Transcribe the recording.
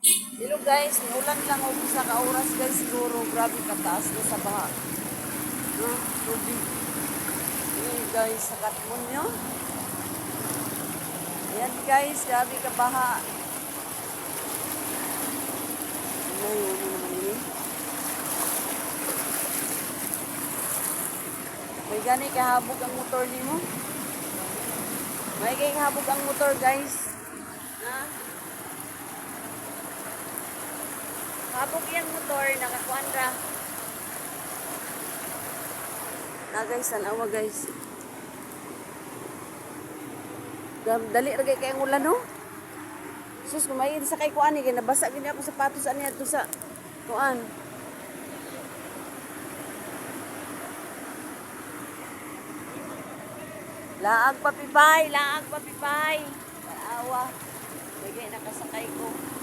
Hello guys, ulan lang ako sa kauras guys siguro. Grabe kataas na sa baha. No, tubig. Ayan guys, sa katmon nyo. Ayan guys, grabe ka baha. Ano naman yun? May gani kahabog ang motor ni mo? May kay kahabog ang motor guys. Habog yung motor, nakakuan ra. Na guys, tanawa guys. Gam- Dali ra kay kayong ulan no? Sus, kumain sa kay kuan ni kay nabasa gini ako sapatos ani ato sa kuan. Laag papipay, laag papipay. Awa. Bigay nakasakay ko.